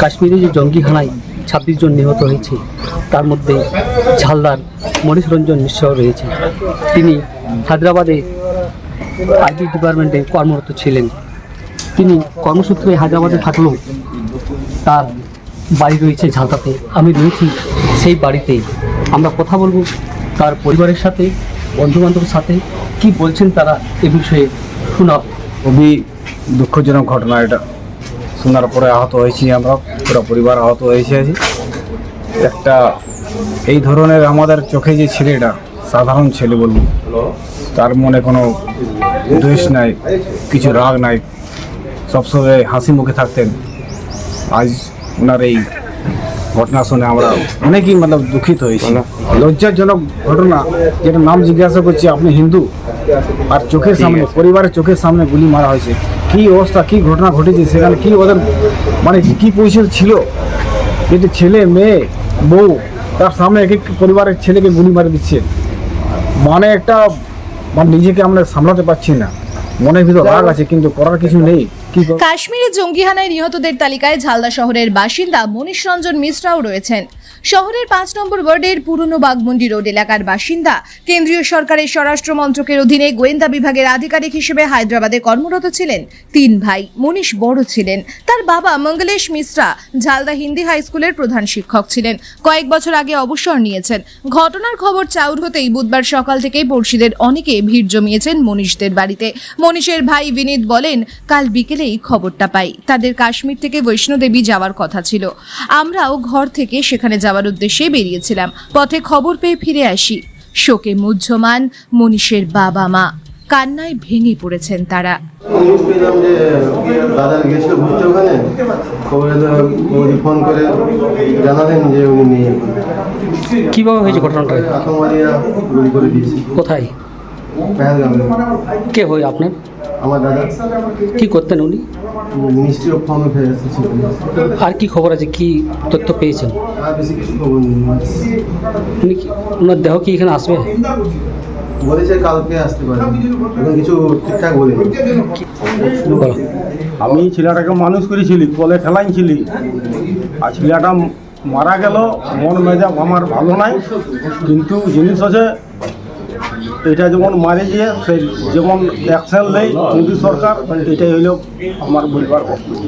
কাশ্মীরে যে জঙ্গি হানায় ছাব্বিশ জন নিহত হয়েছে, তার মধ্যে ঝালদার মনীষ রঞ্জন মিশ্র রয়েছে। তিনি হায়দ্রাবাদে আইটি ডিপার্টমেন্টে কর্মরত ছিলেন। তিনি কর্মসূত্রে হায়দ্রাবাদে থাকলেও তার বাড়ি রয়েছে ঝালদাতে। আমি রয়েছি সেই বাড়িতে। আমরা কথা বলব তার পরিবারের সাথে, বন্ধুবান্ধবের সাথে, কি বলছেন তারা এ বিষয়ে? শোনাব খুবই দুঃখজনক ঘটনা এটা। শোনার পরে আহত হয়েছি আমরা, পুরো পরিবার আহত হয়েছে আছি একটা, এই ধরনের আমাদের চোখে যে ছেলেটা, সাধারণ ছেলে বলব তার মনে কোনো দ্বেষ নাই, কিছু রাগ নাই, সবসময় হাসি মুখে থাকতেন। আজ ওনার এই ঘটনা শুনে আমরা অনেকই মানে দুঃখিত হয়েছি। লজ্জাজনক ঘটনা যেটা নাম জিজ্ঞাসা করছি, আপনি হিন্দু? আর চোখের সামনে পরিবারের চোখের সামনে গুলি মারা হয়েছে। কি অবস্থা কি ঘটনা ঘটেছে? সেখানে কি ওদের মানে কি পরিস্থিতি ছিল? যেটি ছেলে মেয়ে বউ তার সামনে এক এক পরিবারের ছেলেকে গুলি মারে দিচ্ছে। মানে একটা মানে নিজেকে আমরা সামলাতে পারছি না। মনের ভিতর রাগ আছে কিন্তু করার কিছু নেই। কাশ্মীরে জঙ্গিহানায় নিহতদের তালিকায় ঝালদা শহরের বাসিন্দা মনীষ রঞ্জন মিশ্রাও রয়েছেন। শহরের পাঁচ নম্বর ওয়ার্ডের পুরনো বাগমন্ডি রোড এলাকার বাসিন্দা। কেন্দ্রীয় সরকারের স্বরাষ্ট্র মন্ত্রকের অধীনে গোয়েন্দা বিভাগের আধিকারিক হিসেবে হায়দ্রাবাদে কর্মরত ছিলেন তিন ভাই। মনীষ বড় ছিলেন। তার বাবা মঙ্গলেশ মিশ্রা, ঝালদা হিন্দি হাই স্কুলের প্রধান শিক্ষক ছিলেন। কয়েক বছর আগে অবসর নিয়েছেন। ঘটনার খবর চাউর হতেই বুধবার সকাল থেকেই পড়শিদের অনেকে ভিড় জমিয়েছেন মনীষদের বাড়িতে। মনীষের ভাই বিনীত বলেন, কাল বিকেলেই খবরটা পাই। তাদের কাশ্মীর থেকে বৈষ্ণোদেবী যাওয়ার কথা ছিল। আমরাও ঘর থেকে সেখানে যাওয়ার উদ্দেশ্যে বেরিয়েছিলাম। পথে খবর পেয়ে ফিরে আসি। শোকে মুহ্যমান মনীষের বাবা মা। কান্নায় ভেঙে পড়েছেন তারা। নিউজ পেলাম যে দাদা গেছিল ঘুরতে ওখানে। খবরে তো ফোন করে জানালেন যে উনি নেই কীভাবে হয়েছে ঘটনাটা? আতঙ্কবাদীরা গুলি করে দিয়েছে। কোথায়? কে হয় আপনার? আমার দাদা। কি করতেন উনি? মিনিস্ট্রি অফ হোম অ্যাফেয়ার্স আর কি খবর আছে? কি তথ্য পেয়েছেন? আর বেশি কিছু খবর নেই উনি কি ওনার দেহ কি এখানে আসবে? বলেছে কালকে আসতে পারে। এখন কিছু ঠিকঠাক বলে আমি ছেলেটাকে মানুষ করেছিলি কলে খেলাইছিলি আর ছেলেটা মারা গেল মন মেজাব আমার ভালো নাই। কিন্তু জিনিস আছে এটা যেমন মারে গিয়ে সেই যেমন অ্যাকশন নেই, মোদী সরকার, এটাই হইল আমার বলবার বক্তব্য।